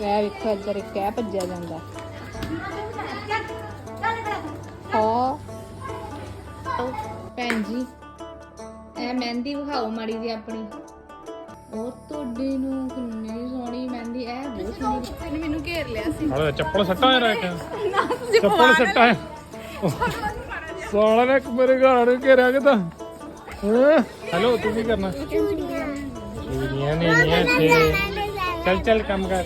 ਵੈ ਵੇਖੋ ਇੱਧਰ ਇੱਕ ਕਹਿ ਭੱਜਿਆ ਜਾਂਦਾ। ਹਾਂ। ਭੈਣ ਜੀ ਇਹ ਮਹਿੰਦੀ ਵਿਖਾਓ ਮਾੜੀ ਜੀ ਆਪਣੀ। ਉਹ ਤੁਹਾਡੇ ਨੂੰ ਕਿੰਨੀ ਸੋਹਣੀ ਮਹਿੰਦੀ ਇਹ ਬਹੁਤ ਸੋਹਣੀ। ਇਹਨੇ ਮੈਨੂੰ ਘੇਰ ਲਿਆ ਸੀ। ਹਾਲੇ ਚੱਪਲ ਸੱਟਾ ਹੈ ਰੱਖ। ਚੱਪਲ ਸੱਟਾ ਹੈ ਸਾਲਾ ਨੇ ਇੱਕ ਮੇਰੇ ਘਰ ਨੂੰ ਘੇਰਿਆ ਕਿ ਤਾਂ। ਹੈਲੋ ਤੂੰ ਕੀ ਕਰਨਾ? ਚੂੜੀਆਂ ਨਹੀਂ ਇੱਥੇ। ਚੱਲ ਚੱਲ ਕੰਮ ਕਰ।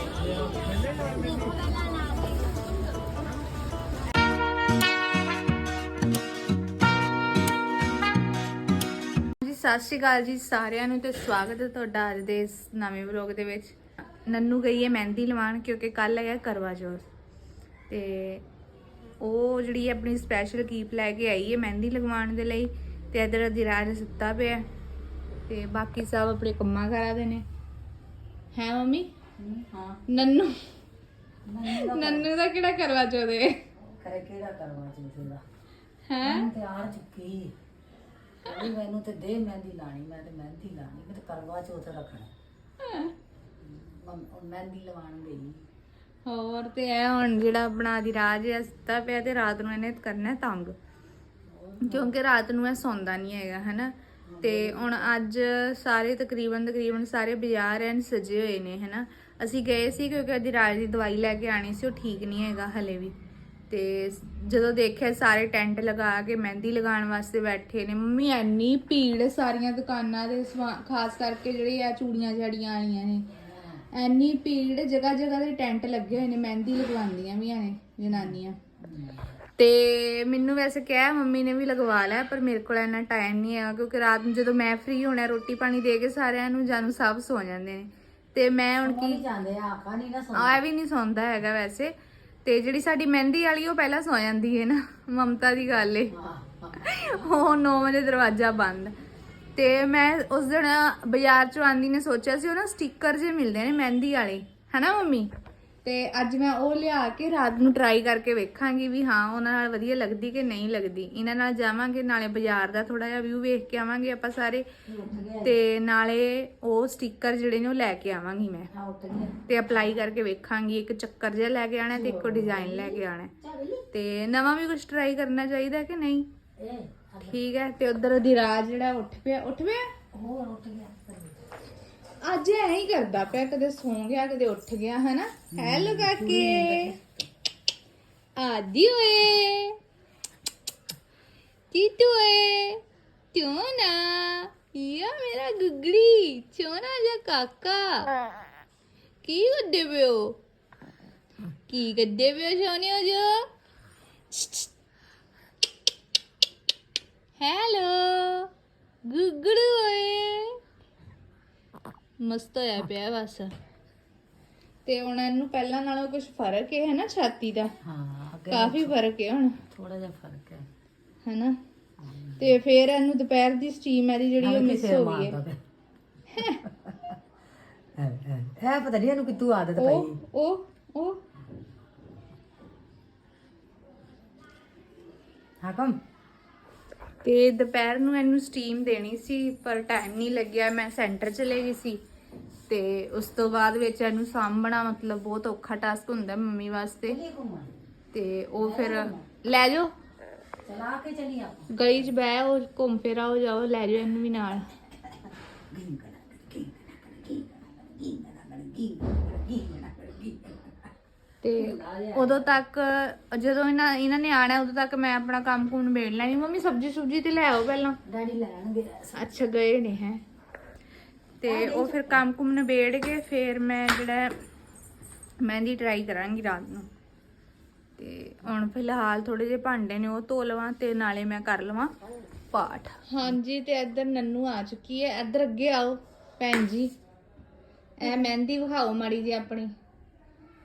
ਸਤਿ ਸ਼੍ਰੀ ਅਕਾਲ ਜੀ ਸਾਰਿਆਂ ਨੂੰ ਤੇ ਸਵਾਗਤ ਹੈ ਤੁਹਾਡਾ ਅੱਜ ਦੇ ਇਸ ਨਵੇਂ ਵਲੌਗ ਦੇ ਵਿੱਚ। ਨੰਨੂ ਗਈ ਹੈ ਮਹਿੰਦੀ ਲਵਾਉਣ ਕਿਉਂਕਿ ਕੱਲ ਹੈਗਾ ਕਰਵਾ ਚੌਥ। ਤੇ ਉਹ ਜਿਹੜੀ ਆਪਣੀ ਸਪੈਸ਼ਲ ਕੀਪ ਲੈ ਕੇ ਆਈ ਹੈ ਮਹਿੰਦੀ ਲਗਵਾਉਣ ਦੇ ਲਈ ਤੇ ਇਧਰ ਅਧਿਰਾਜ ਸੁੱਤਾ ਪਿਆ ਤੇ ਬਾਕੀ ਸਭ ਆਪਣੇ ਕੰਮਾਂ ਕਰਾ ਦੇ ਨੇ। ਹੈ ਮੰਮੀ? ਹਾਂ। ਨੰਨੂ? ਨੰਨੂ ਦਾ ਕਿਹੜਾ ਕਰਵਾ ਚੌਥ ਹੈ? ਕਿਹੜਾ ਕਰਵਾ ਚੌਥ ਦਾ ਹੈ? ਮੈਂ ਤੇ ਆ ਚੁੱਕੀ। ਕਹਿੰਦੀ ਮੈਨੂੰ ਤੇ ਦੇ ਮਹਿੰਦੀ ਲਾਣੀ ਮੈਂ ਤੇ ਮਹਿੰਦੀ ਲਾਣੀ ਮੈਂ ਤੇ ਕਰਵਾ ਚੌਥ ਰੱਖਣਾ। ਮੰਮ- ਉਹ ਮਹਿੰਦੀ ਲਵਾਉਣ ਗਈ। ਹੋਰ ਤੇ ਇਹ ਹੁਣ ਜਿਹੜਾ ਆਪਣਾ ਅਧਿਰਾਜ ਹੈ ਸੁੱਤਾ ਪਿਆ ਤੇ ਰਾਤ ਨੂੰ ਇਹਨੇ ਕਰਨਾ ਹੈ ਤੰਗ। ਕਿਉਂਕਿ ਰਾਤ ਨੂੰ ਇਹ ਸੌਂਦਾ ਨਹੀਂ ਹੈਗਾ ਹਨਾ? ਤੇ ਹੁਣ ਅੱਜ ਸਾਰੇ ਤਕਰੀਬਨ ਤਕਰੀਬਨ ਸਾਰੇ ਬਾਜ਼ਾਰ ਐਨ ਸਜੇ ਹੋਏ ਨੇ ਹਨਾ? ਅਸੀਂ ਗਏ ਸੀ ਕਿਉਂਕਿ ਅਧਿਰਾਜ ਦੀ ਦਵਾਈ ਲੈ ਕੇ ਆਣੀ ਸੀ ਉਹ ਠੀਕ ਨਹੀਂ ਹੈਗਾ ਹਲੇ ਵੀ। ਤੇ ਜਦੋਂ ਦੇਖਿਆ ਸਾਰੇ ਟੈਂਟ ਲਗਾ ਕੇ ਮਹਿੰਦੀ ਲਗਾਉਣ ਵਾਸਤੇ ਬੈਠੇ ਨੇ ਮੰਮੀ ਐਨੀ ਭੀੜ ਸਾਰੀਆਂ ਦੁਕਾਨਾਂ ਦੇ ਖਾਸ ਕਰਕੇ ਜਿਹੜੀ ਆ ਚੂੜੀਆਂ ਜੜੀਆਂ ਵਾਲੀਆਂ ਨੇ ਐਨੀ ਭੀੜ ਜਗ੍ਹਾ ਜਗ੍ਹਾ ਤੇ ਟੈਂਟ ਲੱਗੇ ਹੋਏ ਨੇ ਮਹਿੰਦੀ ਲਗਵਾਉਂਦੀਆਂ ਵੀ ਨੇ ਜਨਾਨੀਆਂ। ਤੇ ਮੈਨੂੰ ਵੈਸੇ ਕਿਹਾ ਮੰਮੀ ਨੇ ਵੀ ਲਗਵਾ ਲਿਆ ਪਰ ਮੇਰੇ ਕੋਲ ਇੰਨਾ ਟਾਈਮ ਨਹੀਂ ਹੈਗਾ ਕਿਉਂਕਿ ਰਾਤ ਨੂੰ ਜਦੋਂ ਮੈਂ ਫ੍ਰੀ ਹੋਣਾ ਰੋਟੀ ਪਾਣੀ ਦੇ ਕੇ ਸਾਰਿਆਂ ਨੂੰ ਜਾਨੂੰ ਸਭ ਸੋ ਜਾਂਦੇ ਨੇ। ਤੇ ਮੈਂ ਹੁਣ ਕੀ ਜਾਂਦੇ ਆ ਆਕਾ ਨਹੀਂ ਨਾ ਆ ਇਹ ਵੀ ਨਹੀਂ ਸੌਂਦਾ ਹੈਗਾ ਵੈਸੇ। ਤੇ ਜਿਹੜੀ ਸਾਡੀ ਮਹਿੰਦੀ ਵਾਲੀ, ਉਹ ਪਹਿਲਾਂ ਸੌ ਜਾਂਦੀ ਹੈ ਨਾ। ਮਮਤਾ ਦੀ ਗੱਲ ਏ। ਉਹ 9 ਵਜੇ ਦਰਵਾਜ਼ਾ ਬੰਦ। ਤੇ ਮੈਂ ਉਸ ਦਿਨ ਬਾਜ਼ਾਰ ਚੋਂ ਆਂਦੀ ਨੇ ਸੋਚਿਆ ਸੀ, ਉਹ ਨਾ ਸਟicker ਜੇ ਮਿਲਦੇ ਨੇ ਮਹਿੰਦੀ ਵਾਲੇ। ਹਨਾ ਮੰਮੀ? ਤੇ ਅੱਜ ਮੈਂ ਉਹ ਲਿਆ ਕੇ ਰਾਤ ਨੂੰ ਟਰਾਈ ਕਰਕੇ ਵੇਖਾਂਗੀ ਵੀ ਹਾਂ ਉਹਨਾਂ ਨਾਲ ਵਧੀਆ ਲੱਗਦੀ ਕਿ ਨਹੀਂ ਲੱਗਦੀ। ਇਹਨਾਂ ਨਾਲ ਜਾਵਾਂਗੇ ਨਾਲੇ ਬਾਜ਼ਾਰ ਦਾ ਥੋੜਾ ਜਿਹਾ ਵਿਊ ਵੇਖ ਕੇ ਆਵਾਂਗੇ ਆਪਾਂ ਸਾਰੇ। ਤੇ ਨਾਲੇ ਉਹ ਸਟicker ਜਿਹੜੇ ਨੇ ਉਹ ਲੈ ਕੇ ਆਵਾਂਗੀ ਮੈਂ। ਤੇ ਅਪਲਾਈ ਕਰਕੇ ਵੇਖਾਂਗੀ ਇੱਕ ਚੱਕਰ ਜਿਹਾ ਲੈ ਕੇ ਆਣਾ ਤੇ ਇੱਕ ਡਿਜ਼ਾਈਨ ਲੈ ਕੇ ਆਣਾ। ਤੇ ਨਵਾਂ ਵੀ ਕੁਝ ਟਰਾਈ ਕਰਨਾ ਚਾਹੀਦਾ ਕਿ ਨਹੀਂ? ਠੀਕ ਹੈ ਤੇ ਉਧਰ ਧੀਰਾਜ ਜਿਹੜਾ ਉੱਠ ਪਿਆ ਉੱਠ ਪਿਆ? ਹੋਰ ਉੱਠ ਗਿਆ। ਅੱਜ ਐ ਹੀ ਕਰਦਾ ਪਿਆ ਕਦੇ ਸੌਂ ਗਿਆ ਕਦੇ ਉੱਠ ਗਿਆ ਹਨਾ? ਹੈਲੋ ਕਾਕੇ ਆਦੀ ਓਏ ਕੀ? ਤੂੰ ਓਏ। ਕਿਉਂ ਨਾ? ਯਾ ਮੇਰਾ ਗੁੱਗੜੀ ਚੋਨਾ ਜਾ ਕਾਕਾ? ਕੀ ਕਰਦੇ ਪਿਓ? ਕੀ ਕਰਦੇ ਪਿਓ ਸੋਨਿਓ ਜੋ? ਹੈਲੋ ਗੁੱਗੜੂ ਓਏ। ਮਸਤ ਹੋਇਆ ਪਿਆ ਬਸ। ਤੇ ਹੁਣ ਇਹਨੂੰ ਪਹਿਲਾਂ ਨਾਲੋਂ ਕੁਝ ਫ਼ਰਕ ਹੈ ਨਾ ਛਾਤੀ ਦਾ? ਹਾਂ ਅੱਗੇ ਕਾਫੀ ਫ਼ਰਕ ਹੈ ਹੁਣ। ਥੋੜਾ ਜਿਹਾ ਫ਼ਰਕ ਹੈ। ਹੈਨਾ? ਤੇ ਫੇਰ ਇਹਨੂੰ ਦੁਪਹਿਰ ਦੀ ਸਟੀਮ ਇਹਦੀ ਜਿਹੜੀ ਉਹ ਮਿਸ ਹੋ ਗਈ ਹੈ। ਇਹ ਪਤਾ ਨਹੀਂ ਇਹਨੂੰ ਕਿੱਥੋਂ ਆਦਤ ਪਈ। ਉਹ ਉਹ। ਉਹ ਹਾਕਮ ਤੇ ਦੁਪਹਿਰ ਨੂੰ ਇਹਨੂੰ ਸਟੀਮ ਦੇਣੀ ਸੀ ਪਰ ਟਾਈਮ ਨਹੀਂ ਲੱਗਿਆ। ਮੈਂ ਸੈਂਟਰ ਚਲੇ ਗਈ ਸੀ। ਤੇ ਉਸ ਤੋਂ ਬਾਅਦ ਵਿੱਚ ਇਹਨੂੰ ਸਾਂਭਣਾ ਮਤਲਬ ਬਹੁਤ ਔਖਾ ਟਾਸਕ ਹੁੰਦਾ ਮੰਮੀ ਵਾਸਤੇ। ਤੇ ਉਹ ਫਿਰ ਲੈ ਜਾਓ। ਚਲਾ ਕੇ ਚਲੀ ਆਪਾਂ। ਗਲੀ 'ਚ ਬਹਿ ਉਹ ਘੁੰਮ ਫਿਰ ਆਓ ਜਾਓ ਲੈ ਜਾਓ ਇਹਨੂੰ ਵੀ ਨਾਲ। ਤੇ ਉਦੋਂ ਤੱਕ ਜਦੋਂ ਇਹਨਾਂ ਇਹਨਾਂ ਨੇ ਆਣਾ ਉਦੋਂ ਤੱਕ ਮੈਂ ਆਪਣਾ ਕੰਮ ਕੁਮ ਨਿਬੇੜ ਲੈਣੀ। ਮੰਮੀ ਸਬਜੀ ਸੁਬਜੀ ਤੇ ਲੈ ਆਓ ਪਹਿਲਾਂ। ਡੈਡੀ ਲੈਣਗੇ ਅੱਛਾ ਗਏ ਨੇ ਹੈ। ਤੇ ਉਹ ਫਿਰ ਕੰਮ ਕੁਮ ਨਿਬੇੜ ਕੇ ਫਿਰ ਮੈਂ ਜਿਹੜਾ ਮਹਿੰਦੀ ਟਰਾਈ ਕਰਾਂਗੀ ਰਾਤ ਨੂੰ। ਤੇ ਹੁਣ ਫਿਲਹਾਲ ਥੋੜੇ ਜਿਹੇ ਭਾਂਡੇ ਨੇ ਉਹ ਧੋ ਲਵਾਂ ਤੇ ਨਾਲੇ ਮੈਂ ਕਰ ਲਵਾਂ ਪਾਠ। ਹਾਂਜੀ ਤੇ ਇੱਧਰ ਨੰਨੂ ਆ ਚੁੱਕੀ ਹੈ। ਇੱਧਰ ਅੱਗੇ ਆਓ ਭੈਣ ਜੀ। ਇਹ ਮਹਿੰਦੀ ਵਿਖਾਓ ਮਾੜੀ ਜੀ ਆਪਣੀ।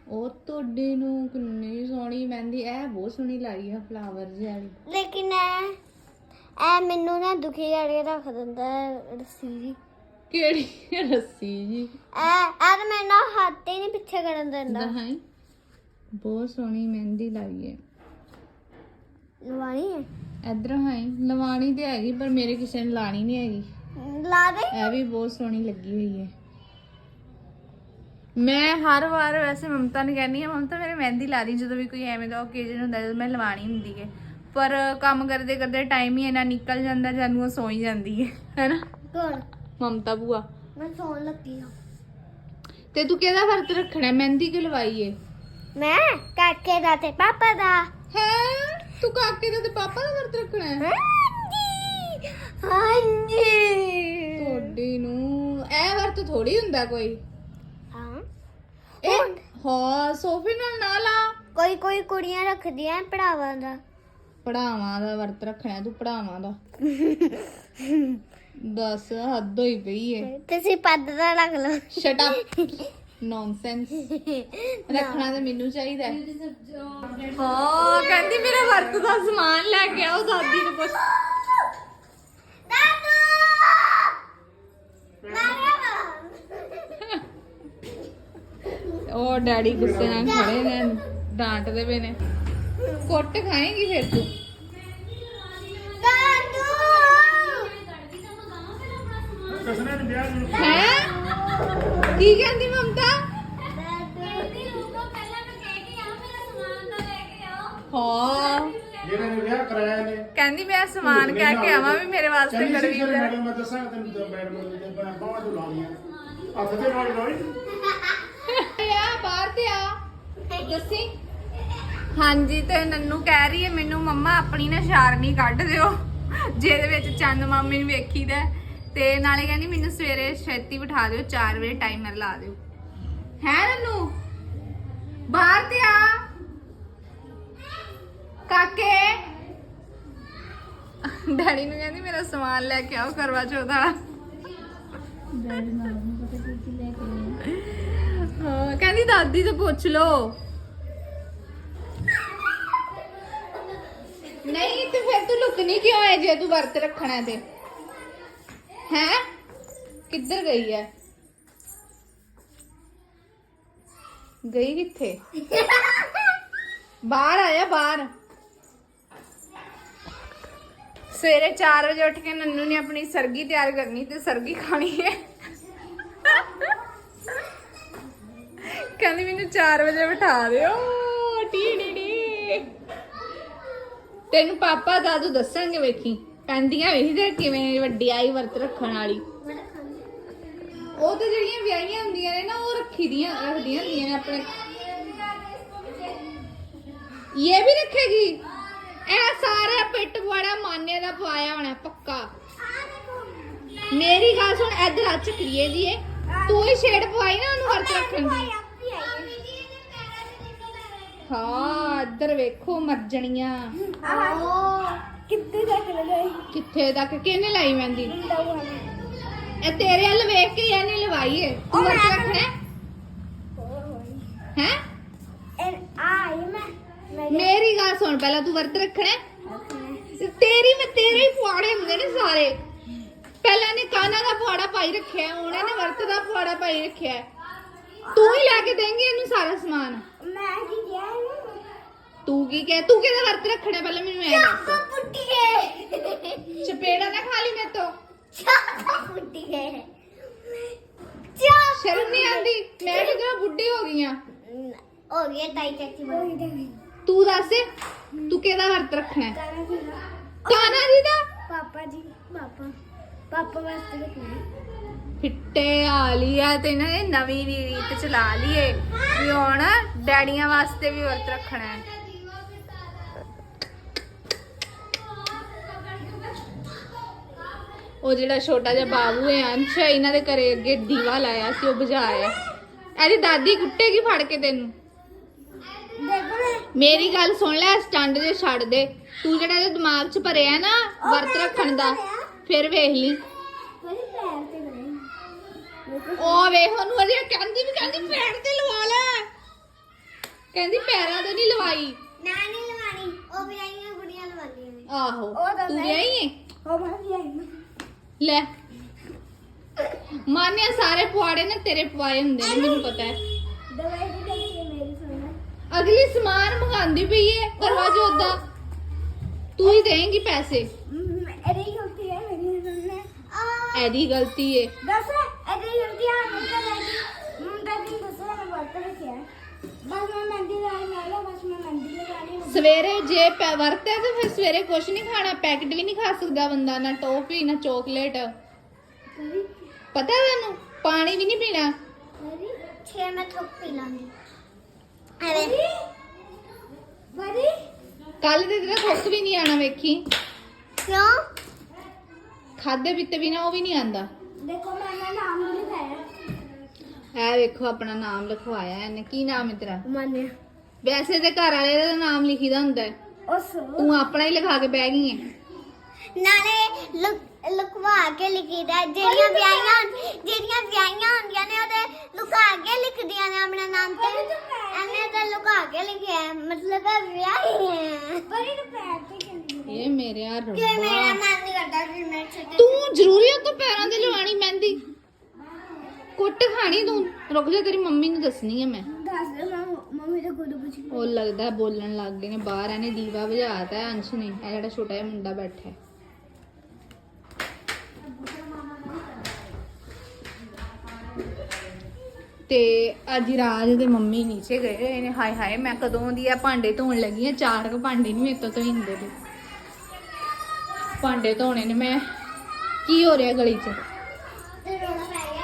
ਉਹ ਤੁਹਾਡੇ ਨੂੰ ਕਿੰਨੀ ਸੋਹਣੀ ਮਹਿੰਦੀ ਇਹ ਬਹੁਤ ਸੋਹਣੀ ਲਾਈ ਆ ਫਲਾਵਰ ਜਿਹੀ ਵਾਲੀ। ਲੇਕਿਨ ਇਹ ਇਹ ਮੈਨੂੰ ਨਾ ਦੁਖੀ ਕਰਕੇ ਰੱਖ ਦਿੰਦਾ ਰੱਸੀ ਜੀ। ਕਿਹੜੀ ਰੱਸੀ ਜੀ? ਇਹ ਇਹ ਤਾਂ ਮੈਂ ਨਾ ਹੱਥ ਹੀ ਨਹੀਂ ਪਿੱਛੇ ਕਰਨ ਦਿੰਦਾ। ਦਹਾਈ ਬਹੁਤ ਸੋਹਣੀ ਮਹਿੰਦੀ ਲਾਈ ਹੈ। ਲਵਾਣੀ ਹੈ? ਇਧਰ ਹਾਈ ਲਵਾਣੀ ਤੇ ਹੈਗੀ ਪਰ ਮੇਰੇ ਕਿਸੇ ਨੇ ਲਾਣੀ ਨਹੀਂ ਹੈਗੀ। ਲਾ ਦੇ। ਇਹ ਵੀ ਬਹੁਤ ਸੋਹਣੀ ਲੱਗੀ ਹੋਈ ਹੈ। ਮੈਂ ਹਰ ਵਾਰ ਵੈਸੇ ਮਮਤਾ ਨੂੰ ਕਹਿੰਦੀ ਆ ਮਮਤਾ ਮੇਰੇ ਮਹਿੰਦੀ ਲਾ ਦੀ ਜਦੋਂ ਵੀ ਕੋਈ ਐਵੇਂ ਦਾ ਓਕੇਜਨ ਹੁੰਦਾ ਜਦੋਂ ਮੈਂ ਲਵਾਣੀ ਹੁੰਦੀ ਹੈ। ਪਰ ਕੰਮ ਕਰਦੇ ਕਰਦੇ ਟਾਈਮ ਹੀ ਇੰਨਾ ਨਿਕਲ ਜਾਂਦਾ ਜਾਨੂੰ ਉਹ ਸੌਂ ਹੀ ਜਾਂਦੀ ਹੈ ਹੈਨਾ ਕੋਣ ਮਮਤਾ ਭੂਆ। ਮੈਂ ਸੌਣ ਲੱਗੀ ਹਾਂ। ਤੇ ਤੂੰ ਕਿਹਦਾ ਵਰਤ ਰੱਖਣਾ? ਹੈ? ਮਹਿੰਦੀ ਕਿ ਲਵਾਈ ਏ? ਮੈਂ ਕਾਕੇ ਦਾ ਤੇ ਪਾਪਾ ਦਾ। ਹੈ? ਤੂੰ ਕਾਕੇ ਦਾ ਤੇ ਪਾਪਾ ਦਾ ਵਰਤ ਰੱਖਣਾ ਹੈ? ਹਾਂਜੀ। ਹਾਂਜੀ। ਤੁਹਾਡੀ ਨੂੰ ਇਹ ਵਰਤ ਥੋੜੀ ਹੁੰਦਾ ਕੋਈ। ਹਾਂ। ਇਹ ਹਾਂ ਸੋਫੇ ਨਾਲ ਨਾ ਲਾ। ਕੋਈ ਕੋਈ ਕੁੜੀਆਂ ਰੱਖਦੀਆਂ ਪੜਾਵਾਂ ਦਾ। ਪੜਾਵਾਂ ਦਾ ਵਰਤ ਰੱਖਣਾ ਤੂੰ ਪੜਾਵਾਂ ਦਾ। ਦੱਸ ਹੱਦ ਹੋਈ ਪਈ ਏ। ਤੁਸੀਂ ਪੱਦ ਦਾ ਰੱਖ ਲਓ। ਸ਼ਟ ਅਪ ਨੌਨਸੈਂਸ ਰੱਖਣਾ ਤਾਂ ਮੈਨੂੰ ਚਾਹੀਦਾ ਹਾਂ। ਕਹਿੰਦੀ ਮੇਰਾ ਵਰਤ ਦਾ ਸਮਾਨ ਲੈ ਕੇ ਆਓ ਦਾਦੀ ਨੂੰ ਪੁੱਛ। ਉਹ ਡੈਡੀ ਗੁੱਸੇ ਨਾਲ ਖੜੇ ਨੇ ਡਾਂਟਦੇ ਪਏ ਨੇ। ਕੁੱਟ ਖਾਏਂਗੀ ਫਿਰ ਤੂੰ? ਕਸਨੇ ਨੂੰ ਵਿਆਹ ਨੂੰ ਹੈ? ਕੀ ਕਹਿੰਦੀ ਮਮਤਾ? ਹਾਂ। ਜਿਹੜੇ ਨੇ ਵਿਆਹ ਕਰਾਇਆ ਨੇ। ਕਹਿੰਦੀ ਮੈਂ ਸਮਾਨ ਕਹਿ ਕੇ ਆਵਾਂ ਵੀ ਮੇਰੇ ਵਾਸਤੇ ਕਹਿੰਦੀ ਮੈਡਮ ਮੈਂ ਦੱਸਾਂ ਤੈਨੂੰ ਤਾਂ ਮੈਡਮ ਨੇ ਬਾਹਾਂ ਤੋਂ ਲਾਉਣੀਆਂ ਹੱਥ ਤੇ ਨਾਲ ਲਾਈ। ਆ ਬਾਹਰ ਤੇ ਆ। ਦੱਸੀ। ਹਾਂਜੀ ਤੇ ਨੰਨੂ ਕਹਿ ਰਹੀ ਹੈ ਮੈਨੂੰ ਮੰਮਾ ਆਪਣੀ ਨਾ ਸ਼ਾਰਨੀ ਕੱਢ ਦਿਓ। ਜਿਹਦੇ ਵਿੱਚ ਚੰਦ ਮਾਮੀ ਨੂੰ ਵੇਖੀਦਾ। ਤੇ ਨਾਲੇ ਕਹਿੰਦੀ ਮੈਨੂੰ ਸਵੇਰੇ ਛੇਤੀ ਬਿਠਾ ਦਿਓ 4 ਵਜੇ ਟਾਈਮਰ ਲਾ ਦਿਓ। ਹੈ ਨੰਨੂ ਬਾਹਰ ਤੇ ਆ। ਕਾਕੇ? ਡੈਡੀ ਨੂੰ ਕਹਿੰਦੀ ਮੇਰਾ ਸਮਾਨ ਲੈ ਕੇ ਆਓ ਕਰਵਾ ਚੌਥ। ਵਾਲਾ ਹਾਂ ਕਹਿੰਦੀ ਦਾਦੀ ਤੋਂ ਪੁੱਛ ਲਓ। ਨਹੀਂ ਤੇ ਫਿਰ ਤੂੰ ਲੁਕਣੀ ਕਿਉਂ ਹੈ ਜੇ? ਤੂੰ ਵਰਤ ਰੱਖਣਾ ਤੇ। ਹੈ? ਕਿੱਧਰ ਗਈ ਹੈ ਗਈ ਕਿੱਥੇ? ਬਾਹਰ ਆਇਆ, ਬਾਹਰ। ਸਵੇਰੇ 4 ਵਜੇ ਉੱਠ ਕੇ ਨੰਨੂ ਨੇ ਆਪਣੀ ਸਰਗੀ ਤਿਆਰ ਕਰਨੀ ਤੇ ਸਰਗੀ ਖਾਣੀ ਹੈ ਕਹਿੰਦੀ ਮੈਨੂੰ 4 ਵਜੇ ਬਿਠਾ ਦਿਓ। ਟੀ ਡੀ ਡੀ ਤੈਨੂੰ ਪਾਪਾ, ਦਾਦੂ ਦੱਸਾਂਗੇ ਵੇਖੀ। ਪੈਂਦੀਆਂ ਵੇਖੀ ਤੇ ਕਿਵੇਂ ਵੱਡੀ ਆਈ ਵਰਤ ਰੱਖਣ ਵਾਲੀ। ਉਹ ਤੇ ਜਿਹੜੀਆਂ ਵਿਆਹੀਆਂ ਹੁੰਦੀਆਂ ਨੇ ਨਾ, ਉਹ ਰੱਖੀ ਦੀਆਂ ਰੱਖਦੀਆਂ ਹੁੰਦੀਆਂ ਨੇ ਆਪਣੇ। ਇਹ ਵੀ ਰੱਖੇਗੀ? ਇਹ ਸਾਰਾ ਪਿੱਟ ਪਵਾੜਾ ਮਾਨੇ ਦਾ ਪਵਾਇਆ ਹੋਣਾ, ਪੱਕਾ। ਮੇਰੀ ਗੱਲ ਸੁਣ, ਇੱਧਰ ਆ ਚੱਕਰੀਏ ਦੀ ਏ ਤੂੰ ਹੀ ਛੇੜ ਪਵਾਈ ਨਾ ਉਹਨੂੰ ਵਰਤ ਰੱਖਣ ਦੀ। ਹਾਂ, ਇੱਧਰ ਵੇਖੋ ਮਰਜਣੀਆਂ। ਕਿੱਥੇ ਤੱਕ ਲਗਾਈ ਕਿੱਥੇ ਤੱਕ? ਕਿਹਨੇ ਲਾਈ ਮਹਿੰਦੀ? ਇਹ ਤੇਰੇ ਵੱਲ ਵੇਖ ਕੇ ਇਹਨੇ ਲਵਾਈ ਏ। ਤੂੰ ਵਰਤ ਰੱਖਣਾ ਹੈ? ਆਈ ਮੈਂ। ਮੇਰੀ ਗੱਲ ਸੁਣ ਪਹਿਲਾਂ ਤੂੰ ਵਰਤ ਰੱਖਣਾ ਹੈ? ਤੇ ਤੇਰੀ ਮੈਂ ਤੇਰੇ ਹੀ ਪੁਆੜੇ ਹੁੰਦੇ ਨੇ ਸਾਰੇ। ਪਹਿਲਾਂ ਨੇ ਕਾਨਾ ਦਾ ਪੁਆੜਾ ਪਾਈ ਰੱਖਿਆ ਉਹਨੇ ਨੇ ਵਰਤ ਦਾ ਪੁਆੜਾ ਪਾਈ ਰੱਖਿਆ। ਹੈ। ਤੂੰ ਹੀ ਲੈ ਕੇ ਦੇਂਗੀ ਇਹਨੂੰ ਸਾਰਾ ਸਮਾਨ। ਮੈਂ ਕੀ ਕਿਹਾ ਤੂੰ ਕੀ ਕਹਿ ਤੂੰ ਕਿਹਦਾ ਵਰਤ ਰੱਖਣਾ ਪਹਿਲਾਂ ਮੈਨੂੰ ਇਹ ਦੱਸ ਪੁੱਟੀ ਗਏ ਚਪੇੜਾ ਨਾ ਖਾ ਲਈ ਮੇਰੇ ਤੋਂ ਚਾਕਾ ਪੁੱਟੀ ਗਏ ਚਾ ਸ਼ਰਮ ਨਹੀਂ ਆਉਂਦੀ ਮੈਂ ਕਿਹੜਾ ਬੁੱਢੀ ਹੋ ਗਈ ਆ ਹੋ ਗਿਆ ਤਾਈ ਚਾਚੀ ਬਣ ਤੂੰ ਦੱਸ ਤੂੰ ਕਿਹਦਾ ਵਰਤ ਰੱਖਣਾ ਹੈ? ਕਾਨਾ ਜੀ ਦਾ ਪਾਪਾ ਜੀ ਪਾਪਾ ਪਾਪਾ ਵਾਸਤੇ ਰੱਖਣਾ ਫਿੱਟੇ ਆ ਲਈ ਆ ਤੇ ਇਹਨਾਂ ਨੇ ਨਵੀਂ ਵੀ ਰੀਤ ਚਲਾ ਲਈਏ ਵੀ ਹੁਣ ਡੈਡੀਆਂ ਵਾਸਤੇ ਵੀ ਵਰਤ ਰੱਖਣਾ ਹੈ ਉਹ ਜਿਹੜਾ ਛੋਟਾ ਜਿਹਾ ਬਾਬੂ ਹੈ ਅੰਸ਼ ਇਹਨਾਂ ਦੇ ਘਰੇ ਅੱਗੇ ਦੀਵਾ ਲਾਇਆ ਸੀ ਉਹ ਬੁਝਾਇਆ ਇਹਦੀ ਦਾਦੀ ਕੁੱਟੇਗੀ ਫੜ ਕੇ ਤੈਨੂੰ? ਮੇਰੀ ਗੱਲ ਸੁਣ ਲੈ ਸਟੰਡ ਜੇ ਛੱਡ ਦੇ। ਤੂੰ ਜਿਹੜਾ ਇਹਦੇ ਦਿਮਾਗ 'ਚ ਭਰਿਆ ਨਾ ਵਰਤ ਰੱਖਣ ਦਾ ਫਿਰ ਵੇਖ ਲਈ। ਉਹ ਵੇਖ ਉਹਨੂੰ ਅਜੇ ਕਹਿੰਦੀ ਵੀ ਕਹਿੰਦੀ ਪੈਰ ਤੇ ਲਵਾ ਲੈ। ਕਹਿੰਦੀ ਪੈਰਾਂ ਤੇ ਨਹੀਂ ਲਵਾਈ। ਨਾ ਨਹੀਂ ਲਵਾਣੀ ਉਹ ਵੀ ਆਈਆਂ ਬੁੜੀਆਂ ਲਵਾਉਂਦੀਆਂ ਨੇ। ਆਹੋ ਉਹ ਤਾਂ ਮੈਂ- ਵਿਆਹੀ ਉਹ ਬਾਹਰ ਆਈ ਲੈ ਮਾਨਿਆ ਸਾਰੇ ਪੁਆੜੇ ਨਾ ਤੇਰੇ ਪਵਾਏ ਹੁੰਦੇ ਨੇ ਮੈਨੂੰ ਪਤਾ ਹੈ ਦਵਾਈ ਦੀ ਦੇਖੀ ਮੇਰੀ ਸੁਣਨਾ ਅਗਲੀ ਸਮਾਨ ਮੰਗਾਉਂਦੀ ਪਈ ਏ ਕਰਵਾ ਚੌਥ ਦਾ ਤੂੰ ਹੀ ਦੇਂਗੀ ਪੈਸੇ ਇਹਦੀ ਗਲਤੀ ਹੈ ਮੇਰੀ ਸੁਣਨਾ ਆ ਐਦੀ ਗਲਤੀ ਏ ਦੱਸ ਇਹਦੀ ਗਲਤੀ ਆ ਮੁੰਡਾ ਲੈ ਮੁੰਡਾ ਦੀ ਦੱਸ ਬਸ ਮੈਂ ਮਹਿੰਦੀ ਲਗਾਣੀ ਮੈਂ ਲਓ ਬਸ ਮੈਂ ਮਹਿੰਦੀ ਲਗਾਣੀ ਸਵੇਰੇ ਜੇ ਪੈ- ਵਰਤਿਆ ਤੇ ਫਿਰ ਸਵੇਰੇ ਕੁਝ ਨਹੀਂ ਖਾਣਾ ਪੈਕਟ ਵੀ ਨਹੀਂ ਖਾ ਸਕਦਾ ਬੰਦਾ ਨਾ ਟੋਫੀ ਨਾ ਚੋਕਲੇਟ। ਪਤਾ ਤੁਹਾਨੂੰ ਪਾਣੀ ਵੀ ਨਹੀਂ ਪੀਣਾ? ਛੇ ਮੈਂ ਥੋਕ ਪੀ ਲਾਂਗੀ। ਅਰੇ ਬੜੀ ਕੱਲ ਤੇ ਤੇਰਾ ਖੁੱਕ ਵੀ ਨਹੀਂ ਆਣਾ ਵੇਖੀ। ਕਿਉਂ? ਖਾਦੇ ਪੀਤੇ ਬਿਨਾ ਉਹ ਵੀ ਨਹੀਂ ਆਂਦਾ ਦੇਖੋ ਮੈਂ ਨਾਮ ਨਹੀਂ ਲਿਖਾਇਆ। ਇਹ ਵੇਖੋ ਆਪਣਾ ਨਾਮ ਲਿਖਵਾਇਆ ਇਹਨੇ। ਕੀ ਨਾਮ ਹੈ ਤੇਰਾ? ਮਾਨੇ ਵੈਸੇ ਤੇ ਘਰ ਵਾਲੇ ਦਾ ਨਾਮ ਲਿਖੀਦਾ ਹੁੰਦਾ ਹੈ। ਉਸ ਤੂੰ ਆਪਣਾ ਹੀ ਲਿਖਾ ਕੇ ਬਹਿ ਗਈ ਹੈ। ਨਾਲੇ ਲੁਕ- ਲੁਕਵਾ ਕੇ ਲਿਖੀਦਾ ਜਿਹੜੀਆਂ ਵਿਆਹੀਆਂ ਜਿਹੜੀਆਂ ਵਿਆਹੀਆਂ ਹੁੰਦੀਆਂ ਨੇ ਉਹਦੇ ਲੁਕਾ ਕੇ ਲਿਖਦੀਆਂ ਨੇ ਆਪਣਾ ਨਾਮ ਤੇ। ਇਹਨੇ ਤਾਂ ਲੁਕਾ ਕੇ ਲਿਖਿਆ ਹੈ, ਮਤਲਬ ਇਹ ਵਿਆਹੀ ਹੈ। ਬੜੀ ਇਹ ਮੇਰੇ ਆ ਰੱਬਾ। ਮੇਰਾ ਮਨ ਨਹੀਂ ਕਰਦਾ ਕਿ ਮੈਂ ਛੱਡੇ ਤੂੰ ਜ਼ਰੂਰੀ ਉਹ ਤੋਂ ਪੈਰਾਂ ਤੇ ਲਵਾਣੀ ਮਹਿੰਦੀ। ਕੁੱਟ ਖਾਣੀ ਤੂੰ। ਰੁਕ ਜਾ ਤੇਰੀ ਮੰਮੀ ਨੂੰ ਦੱਸਣੀ ਹੈ ਮੈਂ। ਦੱਸ ਦੇ ਉਹ ਲੱਗਦਾ ਬੋਲਣ ਲੱਗ ਗਏ ਨੇ ਬਾਹਰ, ਇਹਨੇ ਦੀਵਾ ਬੁਝਾਤਾ ਹੈ ਅੰਸ਼ ਨੇ। ਇਹ ਜਿਹੜਾ ਛੋਟਾ ਜਿਹਾ ਮੁੰਡਾ ਬੈਠਾ ਹੈ। ਤੇ ਅੱਜ ਰਾਜ ਦੇ ਮੰਮੀ ਨੀਚੇ ਗਏ ਹੋਏ ਨੇ। ਹਾਏ ਹਾਏ, ਮੈਂ ਕਦੋਂ ਦੀ ਆ ਭਾਂਡੇ ਧੋਣ ਲੱਗੀ ਆ ਚਾਰ ਕੁ ਭਾਂਡੇ ਨਹੀਂ ਮੇਰੇ ਤੋਂ ਧੋਈ ਹੁੰਦੇ ਤੇ ਭਾਂਡੇ ਧੋਣੇ ਨੇ। ਮੈਂ, ਕੀ ਹੋ ਰਿਹਾ ਗਲੀ 'ਚ ਤੇ ਰੋਣਾ ਪੈ ਗਿਆ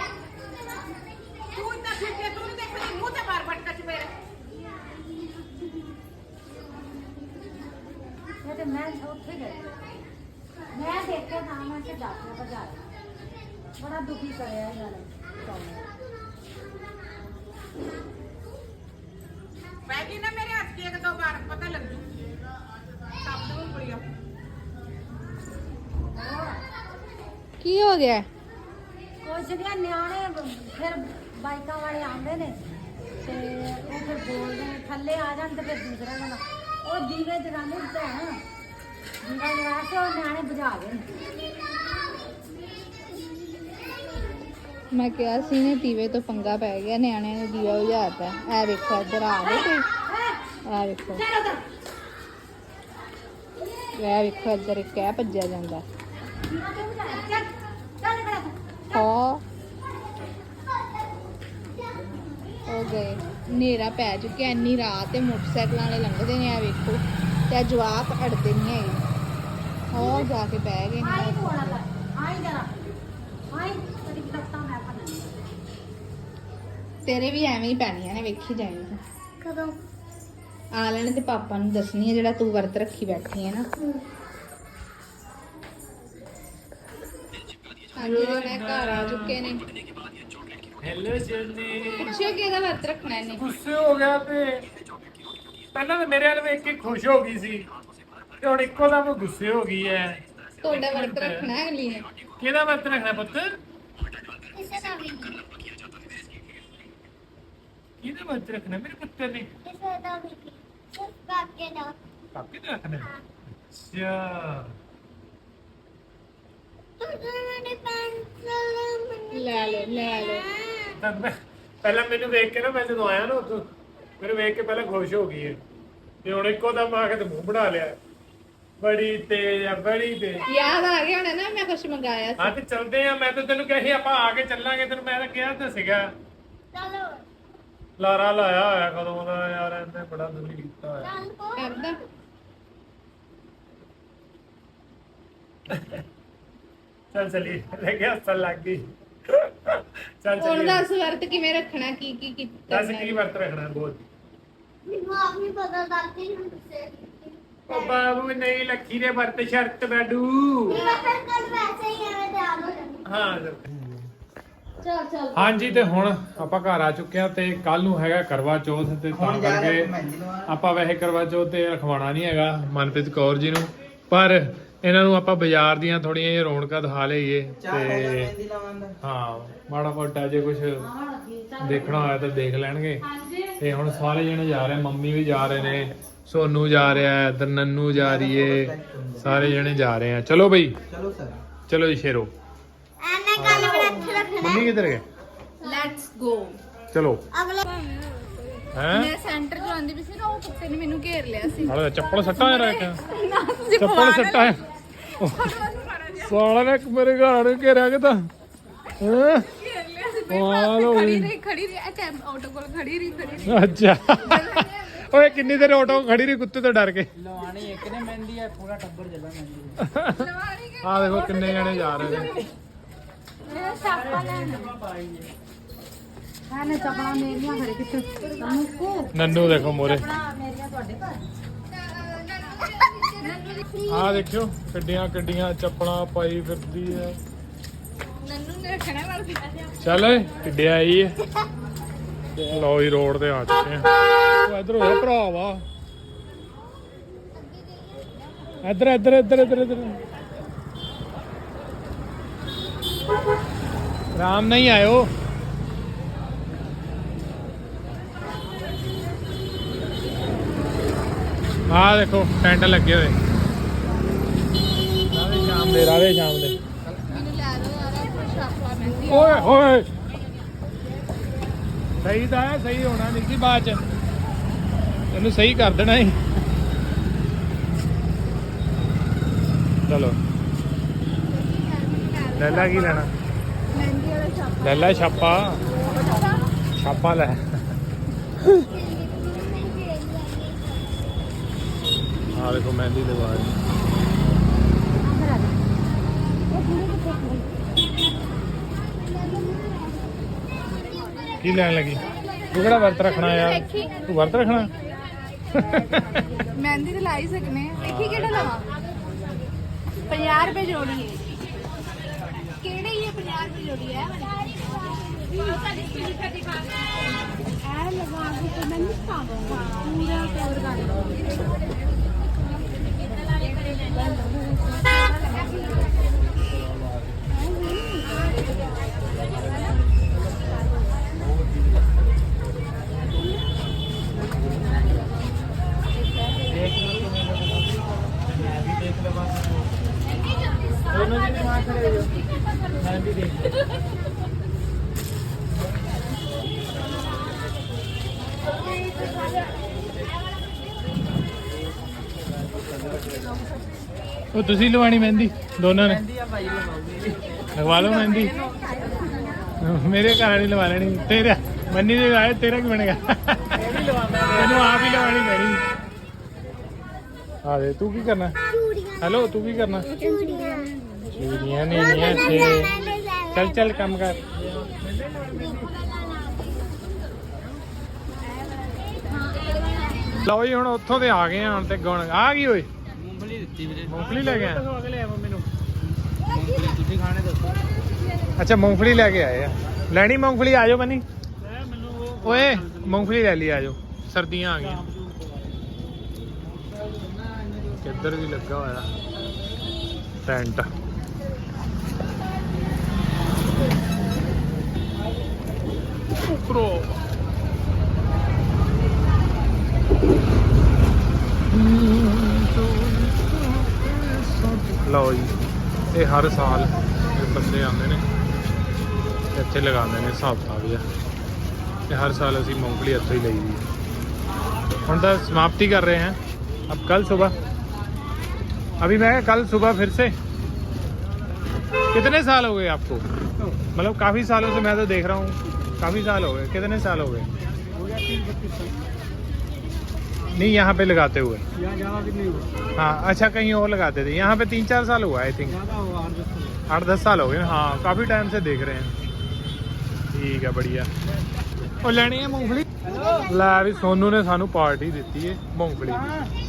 ਇਹ ਤੇ ਮੈਂ ਉੱਥੇ ਗਈ ਮੈਂ ਦੇਖਿਆ ਨਾ ਮੈਂ ਕਿ ਡਾਕਟਰ ਕੋਲ ਜਾ ਬੜਾ ਦੁਖੀ ਕਰਿਆ ਇਹ ਗੱਲ ਪਹਿਲੀ ਨਾ ਮੇਰੇ ਹੱਥ 'ਚ ਇੱਕ ਦੋ ਵਾਰ ਪਤਾ ਲੱਗੂ ਸਭ ਤੋਂ ਉਂਗਲੀਆਂ ਕੀ ਹੋ ਗਿਆ ਕੁਝ ਜਿਹੜੀਆਂ ਨਿਆਣੇ ਫਿਰ ਬਾਈਕਾਂ ਵਾਲੇ ਆਉਂਦੇ ਨੇ ਤੇ ਉਹ ਫਿਰ ਬੋਲਦੇ ਨੇ ਥੱਲੇ ਆ ਜਾਣ ਤੇ ਫਿਰ ਦੂਸਰਾ ਜਣਾ ਉਹ ਦੀਵੇ ਜਗਾਉਂਦੇ ਭੈਣ ਦੀਵਾ ਜਗਾ ਕੇ ਉਹ ਨਿਆਣੇ ਬੁਝਾ ਗਏ ਮੈਂ ਕਿਹਾ ਸੀ ਨੇ ਦੀਵੇ ਤੋਂ ਪੰਗਾ ਪੈ ਗਿਆ, ਨਿਆਣਿਆਂ ਨੇ ਦੀਵਾ ਬੁਝਾਤਾ। ਐ ਵੇਖੋ, ਇੱਧਰ ਆ ਗਏ ਤੇ ਐ ਵੇਖੋ। ਐ ਵੇਖੋ, ਇੱਧਰ ਇੱਕ ਐ ਭੱਜਿਆ ਜਾਂਦਾ। ਹਾਂ। ਹੋ ਗਏ। ਹਨੇਰਾ ਪੈ ਚੁੱਕਿਆ, ਇੰਨੀ ਰਾਤ ਤੇ ਮੋਟਰਸਾਈਕਲਾਂ ਵਾਲੇ ਲੰਘਦੇ ਨੇ ਆ ਵੇਖੋ। ਤੇ ਆ ਜਵਾਕ ਅੜਦੇ ਨਹੀਂ ਹੈਗੇ। ਉਹ ਜਾ ਕੇ ਬਹਿ ਗਏ ਆਈ ਨੇ। ਥੋੜਾ ਕਰ ਆਈ ਜਰਾ। ਆਈ ਤੇਰੀ ਕਿਤਾਬਾਂ ਮੈਂ ਪੜ੍ਹਨੀ ਤੇਰੇ ਵੀ ਐਵੇਂ ਹੀ ਪੈਣੀਆਂ ਨੇ ਵੇਖੀ ਜਾਈਂ ਤੂੰ। ਕਦੋਂ? ਆ ਲੈਣ ਤੇ ਪਾਪਾ ਨੂੰ ਦੱਸਣੀ ਹੈ ਜਿਹੜਾ ਤੂੰ ਵਰਤ ਰੱਖੀ ਬੈਠੀ ਹੈ ਨਾ। ਹਾਂਜੀ ਜਿਹੜੇ ਘਰ ਆ ਚੁੱਕੇ ਨੇ। ਹੈਲੋ ਜੰਨੀ ਪੁੱਛਿਓ ਕਿ ਇਹਦਾ ਵਰਤ ਰੱਖਣਾ ਇਹਨੇ। ਗੁੱਸੇ ਹੋ ਗਿਆ ਤੇ। ਪਹਿਲਾਂ ਤਾਂ ਮੇਰੇ ਵੱਲ ਵੇਖ ਕੇ ਖੁਸ਼ ਹੋ ਗਈ ਸੀ। ਤੇ ਹੁਣ ਇੱਕੋ ਦਮ ਗੁੱਸੇ ਹੋ ਗਈ ਐ। ਤੁਹਾਡਾ ਵਰਤ ਰੱਖਣਾ ਹੈ ਅਗਲੀ ਨੇ? ਕਿਹਦਾ ਵਰਤ ਰੱਖਣਾ ਪੁੱਤ? ਕਿਸੇ ਦਾ ਵੀ ਕਿਹਦਾ ਵਰਤ ਰੱਖਣਾ? ਮੇਰੇ ਪੁੱਤਰ ਨੇ। ਕਿਸੇ ਦਾ ਵੀ ਸਿਰਫ ਕਾਕੇ ਦਾ। ਕਾਕੇ ਦਾ ਰੱਖਣਾ? ਅੱਛਾ। ਤੁਸੀਂ ਮੇਰੀ ਪੈਨਸਲ ਲੈ ਲਓ ਲੈ ਲਓ। ਤਾਂ ਮੈਂ ਪਹਿਲਾਂ ਮੈਨੂੰ ਵੇਖ ਕੇ ਨਾ ਮੈਂ ਜਦੋਂ ਆਇਆ ਨਾ ਉੱਥੋਂ ਮੈਨੂੰ ਵੇਖ ਕੇ ਪਹਿਲਾਂ ਖੁਸ਼ ਹੋ ਗਈ ਹੈ ਤੇ ਹੁਣ ਇੱਕੋ ਦਮ ਆ ਕੇ ਤੇ ਮੂੰਹ ਬਣਾ ਲਿਆ। ਬੜੀ ਤੇਜ਼ ਆ ਬੜੀ ਤੇਜ਼। ਯਾਦ ਆ ਗਿਆ ਹੋਣਾ ਨਾ ਮੈਂ ਕੁਝ ਮੰਗਾਇਆ ਸੀ। ਹਾਂ ਤੇ ਚੱਲਦੇ ਆ ਮੈਂ ਤਾਂ ਤੈਨੂੰ ਕਿਹਾ ਸੀ ਆਪਾਂ ਆ ਕੇ ਚੱਲਾਂਗੇ ਤੈਨੂੰ ਮੈਂ ਤਾਂ ਕਿਹਾ ਤਾਂ ਸੀਗਾ। ਚਲੋ। ਲਾਰਾ ਲਾਇਆ ਹੋਇਆ ਕਦੋਂ ਦਾ ਯਾਰ ਇਹਨੇ ਬੜਾ ਦੁਖੀ ਕੀਤਾ ਹੋਇਆ। ਕਰਦਾ। ਚੱਲ ਚਲੀ ਲੱਗਿਆ ਹੱਸਣ ਲੱਗ ਗਈ। ਚੱਲ ਹੁਣ ਚਲੀ ਦੱਸ ਵਰਤ ਕਿਵੇਂ ਰੱਖਣਾ ਕੀ ਕੀ ਕੀਤਾ ਦੱਸ ਕੀ ਵਰਤ ਰੱਖਣਾ ਬੋਲ। ਮੈਨੂੰ ਆਪ ਨਹੀਂ ਪਤਾ ਦਾਦੀ ਨੂੰ ਦੱਸੇ। ਉਹ ਬਾਬੂ ਨਹੀਂ ਲੱਖੀ ਦੇ ਵਰਤ ਸ਼ਰਤ ਬੈਡੂ। ਹੀ ਚਲ ਚਲ ਹਾਂਜੀ ਤੇ ਹੁਣ ਆਪਾਂ ਘਰ ਆ ਚੁੱਕੇ ਆ ਤੇ ਕੱਲ ਨੂੰ ਹੈਗਾ ਕਰਵਾ ਚੌਥ ਤੇ ਤਾਂ ਕਰਕੇ ਆਪਾਂ ਵੈਸੇ ਕਰਵਾ ਚੌਥ ਤੇ ਰਖਵਾਉਣਾ ਨਹੀਂ ਹੈਗਾ ਮਨਪ੍ਰੀਤ ਕੌਰ ਜੀ ਨੂੰ ਪਰ ਇਹਨਾਂ ਨੂੰ ਆਪਾਂ ਬਾਜ਼ਾਰ ਦੀਆਂ ਥੋੜੀਆਂ ਜਿਹੀਆਂ ਰੌਣਕਾਂ ਦਿਖਾ ਲਈਏ ਤੇ ਹਾਂ ਮਾੜਾ ਮੋਟਾ ਜੇ ਕੁਝ ਦੇਖਣਾ ਹੋਇਆ ਤਾਂ ਦੇਖ ਲੈਣਗੇ। ਤੇ ਹੁਣ ਸਾਰੇ ਜਣੇ ਜਾ ਰਹੇ ਮੰਮੀ ਵੀ ਜਾ ਰਹੇ ਨੇ। ਸੋਨੂ ਜਾ ਰਿਹਾ ਹੈ ਇੱਧਰ ਨੰਨੂ ਜਾ ਰਹੀ ਏ ਸਾਰੇ ਜਣੇ ਜਾ ਰਹੇ ਆ। ਚਲੋ ਬਈ। ਚਲੋ ਸਰ। ਚਲੋ ਜੀ ਸ਼ੇਰੋ। ਐਨੇ ਰੱਖਣਾ। ਮੰਮੀ ਕਿੱਧਰ ਗਏ? ਲੈਟਸ ਗੋ ਚਲੋ। ਅਗਲੇ ਹੈ? ਮੈਂ ਸੈਂਟਰ ਚ ਆਉਂਦੀ ਵੀ ਸੀ ਨਾ ਉਹ ਕੁੱਤੇ ਨੇ ਮੈਨੂੰ ਘੇਰ ਲਿਆ ਸੀ। ਹਾਲੇ ਚੱਪਲ ਸੱਟਾ ਹੈ ਰੱਖ ਨਾ ਤੁਸੀਂ ਚੱਪਲ ਸੱਟਾ ਹੈ। ਸਾਲਾ ਨੇ ਮੇਰੇ ਘਰ ਨੂੰ ਘੇਰਿਆ ਕਿ ਤਾਂ। ਹੈਂ? ਘੇਰ ਲਿਆ ਸੀ ਆ ਲੋ ਖੜੀ ਰਹੀ ਖੜੀ ਰਹੀ। ਆਟੋ ਕੋਲ ਖੜੀ ਰਹੀ ਖੜੀ ਰਹੀ ਅੱਛਾ ਓਏ ਕਿੰਨੀ ਦੇਰ ਆਟੋ ਖੜੀ ਰਹੀ ਕੁੱਤੇ ਤੋਂ ਡਰ ਕੇ? ਲਵਾਣੀ ਇੱਕ ਨੇ ਮਹਿੰਦੀ ਹੈ ਪੂਰਾ ਟੱਬਰ ਚੱਲਾ ਮਹਿੰਦੀ ਆ ਦੇਖੋ ਕਿੰਨੇ ਜਣੇ ਜਾ ਰਹੇ ਨੇ। ਇਹ ਸਾਪਾ ਲੈਣ। ਹਾਂ ਨੇ ਚਪਣਾ ਮੇਰੀਆਂ ਘਰੇ ਕਿੱਥੇ? ਤੁਹਾਨੂੰ ਕੋ? ਨੰਨੂ ਦੇਖੋ ਮੋਰੇ। ਮੇਰੀਆਂ ਤੁਹਾਡੇ ਘਰ। ਆ ਦੇਖਿਓ ਗੱਡੀਆਂ ਗੱਡੀਆਂ ਚੱਪਲਾਂ ਪਾਈ ਫਿਰਦੀ ਆ ਨੰਨੂ ਨੇ ਰੱਖਣਾ ਵਰਦੀ ਚੱਲ ਓਏ ਕਿੱਡੇ ਆਈ ਹੈ। ਲਓ ਰੋਡ ਤੇ ਆ ਚੁੱਕੇ ਆ। ਉਹ ਇਧਰ ਹੋ ਜਾ ਭਰਾਵਾ ਇੱਧਰ ਇੱਧਰ ਇੱਧਰ ਇੱਧਰ ਇੱਧਰ। ਰਾਮ ਨਹੀਂ ਆਇਓ। ਆ ਦੇਖੋ ਟੈਂਟ ਲੱਗੇ ਹੋਏ। ਰਾਵੇ ਸ਼ਾਮ ਦੇ ਰਾਵੇ ਸ਼ਾਮ ਦੇ। ਓਏ ਹੋਏ ਸਹੀ ਤਾਂ ਹੈ, ਸਹੀ ਹੋਣਾ ਨਹੀਂ ਸੀ ਬਾਅਦ ਚ। ਇਹਨੂੰ ਸਹੀ ਕਰ ਦੇਣਾ ਹੀ। ਚਲੋ। ਲੈਲਾ ਕੀ ਲੈਣਾ? ਮਹਿੰਦੀ ਵਾਲਾ ਸ਼ਾਪ ਲੈਲਾ ਛਾਪਾ। ਛਾਪਾ ਲੈ। ਆ ਦੇਖੋ ਮਹਿੰਦੀ ਲਗਾ ਰਹੀ ਕੀ ਲੈਣ ਲੱਗੀ? ਤੂੰ ਕਿਹੜਾ ਵਰਤ ਰੱਖਣਾ ਯਾਰ? ਤੂੰ ਵਰਤ ਰੱਖਣਾ? ਮਹਿੰਦੀ ਤੇ ਲਾ ਹੀ ਸਕਨੇ। ਦੇਖੀ ਕਿਹੜਾ ਲਵਾਂ 50 ਰੁਪਏ ਜੋੜੀ ਹੈ। ਕਿਹੜੇ ਹੀ ਹੈ 50 ਰੁਪਏ ਜੋੜੀ ਹੈ? ਇਹ ਲਗਾ ਕੇ ਤੇ ਮੈਂ ਨਹੀਂ ਪਾਵਾਂਗਾ ਪੂਰਾ ਕਵਰ ਕਰ ਲਵਾਂਗੀ ਉਹ ਤੁਸੀਂ ਲਵਾਣੀ ਮਹਿੰਦੀ? ਦੋਨਾਂ ਨੇ? ਮਹਿੰਦੀ ਆ ਭਾਈ ਲਵਾਉਗੀ। ਲਗਵਾ ਲਓ ਮਹਿੰਦੀ। ਮੇਰੇ ਘਰ ਵਾਲੀ ਲਵਾ ਲੈਣੀ। ਤੇਰਾ ਮੰਨੀ ਦੇ ਆਏ ਤੇਰਾ ਕੀ ਬਣੇਗਾ? ਇਹ ਵੀ ਲਵਾਉਂਦਾ ਤੈਨੂੰ ਆਪ ਹੀ ਲਵਾਣੀ ਪੈਣੀ। ਆ ਦੇ ਤੂੰ ਕੀ ਕਰਨਾ? ਹੈਲੋ ਤੂੰ ਕੀ ਕਰਨਾ? ਚੂੜੀਆਂ। ਚੂੜੀਆਂ ਨੇ ਨੀਆਂ ਚੱਲ ਚੱਲ ਕੰਮ ਕਰ। ਲਓ ਜੀ ਹੁਣ ਉੱਥੋਂ ਤੇ ਆ ਗਏ ਹੁਣ ਤੇ ਗੁਣ ਆ ਗਈ ਓਏ। ਮੂੰਗਫਲੀ ਦਿੱਤੀ ਵੀਰੇ। ਮੂੰਗਫਲੀ ਲੈ ਕੇ ਆਏ ਅਗਲੇ ਆ ਮੈਨੂੰ। ਮੂੰਗਫਲੀ ਤੁਸੀਂ ਖਾਣੇ ਦੱਸੋ। ਅੱਛਾ ਮੂੰਗਫਲੀ ਲੈ ਕੇ ਆਏ ਆ। ਲੈਣੀ ਮੂੰਗਫਲੀ ਆ ਜਾਓ ਬਣੀ। ਮੈਨੂੰ ਉਹ ਓਏ ਮੂੰਗਫਲੀ ਲੈ ਲਈ ਆ ਜਾਓ। ਸਰਦੀਆਂ ਆ ਗਈਆਂ। ਕਿੱਧਰ ਵੀ ਲੱਗਾ ਹੋਇਆ। ਟੈਂਟ ਪ੍ਰੋ ਲਓ ਜੀ ਇਹ ਹਰ ਸਾਲ ਇਹ ਬੰਦੇ ਆਉਂਦੇ ਨੇ ਇੱਥੇ ਲਗਾਉਂਦੇ ਨੇ ਹਿਸਾਬ ਕਿਤਾਬ ਜਿਹਾ ਤੇ ਹਰ साल ਅਸੀਂ मूंगफली ਇੱਥੋਂ ਹੀ ਲਈ ਦੀ ਹੈ। ਹੁਣ ਤਾਂ समाप्ति कर रहे हैं अब कल सुबह अभी मैं कल सुबह फिर से कितने साल हो गए आपको मतलब काफ़ी सालों से मैं तो देख रहा हूँ काफ़ी साल हो गए कितने साल हो गए हो गया तीन बत्तीस साल नहीं यहाँ पे लगाते हुए यहाँ ज़्यादा दिन नहीं हुआ हाँ अच्छा कहीं और लगाते थे यहाँ पे तीन चार साल हुआ आई थिंक आठ दस साल हो गए हाँ काफ़ी टाइम से देख रहे हैं ਠੀਕ ਹੈ ਬੜੀਆ ਉਹ ਲੈਣੀ ਹੈ ਮੂੰਗਫਲੀ ਲੈ ਵੀ ਸੋਨੂ ਨੇ ਸਾਨੂੰ ਪਾਰਟੀ ਦਿੱਤੀ ਹੈ ਮੂੰਗਫਲੀ ਦੀ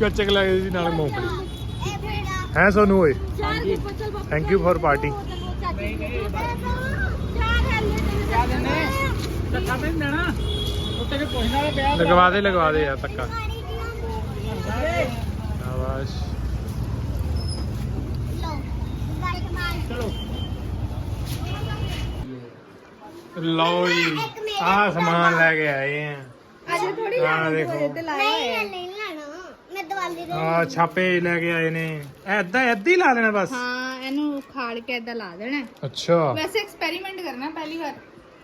ਕਚਕ ਲੱਗਦੀ ਸੀ ਨਾਲ ਮੂੰਗਫਲੀ ਹੈ ਸੋਨੂ ਓਏ ਥੈਂਕ ਯੂ ਫॉर ਪਾਰਟੀ ਲਗਵਾ ਦੇ ਲਗਵਾ ਦੇ ਯਾਰ ਧੱਕਾ। ਸ਼ਾਬਾਸ਼। ਜੀ ਆ ਸਮਾਨ ਲੈ ਕੇ ਆਏ ਆ। ਅੱਜ ਥੋੜੀ ਆ ਦੇਖੋ। ਨਹੀਂ ਲੈਣਾ। ਮੈਂ ਦਿਵਾਲੀ ਦੇ ਆ ਛਾਪੇ ਲੈ ਕੇ ਆਏ ਨੇ। ਐਦਾਂ ਐਦਾਂ ਹੀ ਲਾ ਲੈਣਾ ਬਸ। ਹਾਂ ਇਹਨੂੰ ਖਾੜ ਕੇ ਐਦਾਂ ਲਾ ਦੇਣਾ। ਅੱਛਾ। ਵੈਸੇ ਐਕਸਪੈਰੀਮੈਂਟ ਕਰਨਾ ਪਹਿਲੀ ਵਾਰ।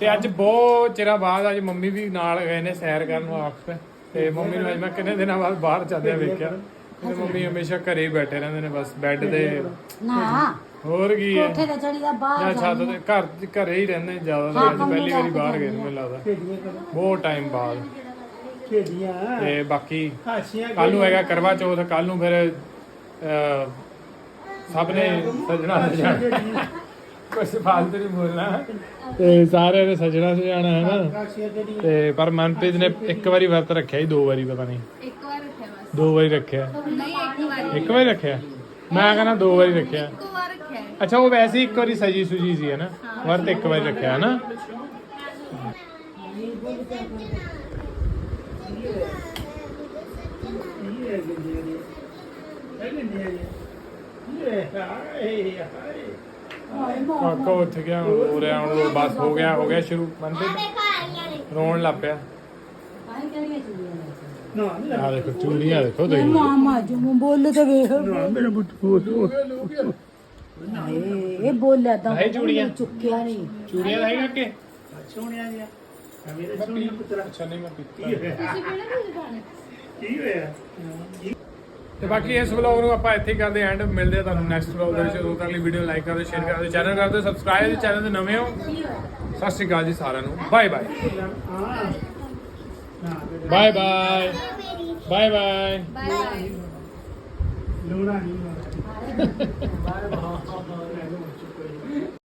ਤੇ ਅੱਜ ਬਹੁਤ ਚਿਰਾਂ ਬਾਅਦ ਅੱਜ ਮੰਮੀ ਵੀ ਨਾਲ ਗਏ ਨੇ ਸੈਰ ਕਰਨ ਵਾਸਤੇ ਤੇ ਮੰਮੀ ਨੂੰ ਅੱਜ ਮੈਂ ਕਿੰਨੇ ਦਿਨਾਂ ਬਾਅਦ ਬਾਹਰ ਜਾਂਦੇ ਵੇਖਿਆ। ਤੇ ਮੰਮੀ ਹਮੇਸ਼ਾ ਘਰੇ ਹੀ ਬੈਠੇ ਰਹਿੰਦੇ ਨੇ ਬਸ ਬੈੱਡ ਤੇ ਨਾ ਹੋਰ ਕੀ ਹੈ? ਕੋਠੇ ਤੇ ਚੜੀ ਦਾ ਜਾਂ ਬਾਹਰ ਛੱਤ ਤੇ ਘਰ ਘਰੇ ਹੀ ਰਹਿੰਦੇ ਜ਼ਿਆਦਾ ਅੱਜ ਪਹਿਲੀ ਵਾਰੀ ਬਾਹਰ ਗਏ ਨੇ ਮੈਨੂੰ ਲੱਗਦਾ। ਬਹੁਤ ਟਾਈਮ ਬਾਅਦ। ਖੇਡੀਆਂ। ਤੇ ਬਾਕੀ ਹਾਸੀਆਂ ਕੱਲ ਨੂੰ ਹੈਗਾ ਕਰਵਾ ਚੌਥ ਕੱਲ ਨੂੰ ਫਿਰ ਅਹ, ਸਭ ਨੇ ਸਜਣਾ ਸਜਾਣਾ। ਕੁਝ ਫਾਲਤੂ ਨਹੀਂ ਬੋਲਣਾ। ਤੇ ਸਾਰਿਆਂ ਨੇ ਸਜਣਾ ਸਜਾਣਾ ਹੈ ਨਾ ਤੇ ਪਰ ਮਨਪ੍ਰੀਤ ਨੇ ਇੱਕ ਵਾਰੀ ਵਰਤ ਰੱਖਿਆ ਹੀ ਦੋ ਵਾਰੀ ਪਤਾ ਨਹੀਂ। ਇੱਕ ਵਾਰ ਰੱਖਿਆ ਬਸ। ਦੋ ਵਾਰੀ ਰੱਖਿਆ। ਨਹੀਂ ਇੱਕ ਵਾਰ ਇੱਕ ਵਾਰੀ ਰੱਖਿਆ? ਮੈਂ ਕਹਿੰਦਾ ਦੋ ਵਾਰੀ ਰੱਖਿਆ। ਇੱਕ ਵਾਰ ਰੱਖਿਆ। ਹੈ। ਅੱਛਾ ਉਹ ਵੈਸੇ ਹੀ ਇੱਕ ਵਾਰੀ ਸਜੀ ਸੁਜੀ ਸੀ ਹੈ। ਨਾ ਵਰਤ ਇੱਕ ਵਾਰੀ ਰੱਖਿਆ ਹੈ। ਨਾ ਕਾਕਾ ਉੱਠ ਗਿਆ ਰੋ ਰਿਹਾ ਹੁਣ ਰੋ- ਬਸ ਹੋ ਗਿਆ ਹੋ ਗਿਆ ਸ਼ੁਰੂ ਮਨਪ੍ਰੀਤ ਰੋਣ ਲੱਗ ਪਿਆ। ਆਈ ਕਿਹੜੀਆਂ ਚੁੜੀਆਂ ਨੇ ਨਾ ਨਹੀਂ ਆ ਦੇਖੋ ਚੂੜੀਆਂ ਦੇਖੋ ਤੁਸੀਂ ਮਾਮਾ ਜੀ ਨੂੰ ਬੋਲ ਤੇ ਵੇਖ। ਮੇਰਾ ਪੁੱਤ ਬੋਲ ਇਹ ਬੋਲਿਆ ਤਾਂ ਹੈ ਚੂੜੀਆਂ। ਚੁੱਕਿਆ ਨਹੀਂ। ਚੂੜੀਆਂ ਹੈਗਾ ਕਿ ਸੋਹਣਿਆ ਜਿਹਾ ਮੇਰੇ ਸੋਹਣੇ ਪੁੱਤਰਾ ਅੱਛਾ ਨਹੀਂ ਮੈਂ ਪੀਤਾ ਕੀ ਹੋਇਆ? ਤੇ ਬਾਕੀ ਇਸ ਵਲੌਗ ਨੂੰ ਆਪਾਂ ਇੱਥੇ ਹੀ ਕਰਦੇ ਐਂਡ ਮਿਲਦੇ ਆ ਤੁਹਾਨੂੰ ਨੈਕਸਟ ਵਲੌਗ ਦੇ ਵਿੱਚ। ਉਦੋਂ ਤੱਕ ਲਈ ਵੀਡੀਓ ਲਾਈਕ ਕਰਦੇ ਸ਼ੇਅਰ ਕਰਦੇ ਚੈਨਲ ਕਰਦੇ ਸਬਸਕ੍ਰਾਈਬ ਜੇ ਚੈਨਲ ਤੇ ਨਵੇਂ ਹੋ ਸਤਿ ਸ਼੍ਰੀ ਅਕਾਲ ਜੀ ਸਾਰਿਆਂ ਨੂੰ। Bye bye bye bye bye bye ਲੋਣਾ ਨਹੀਂ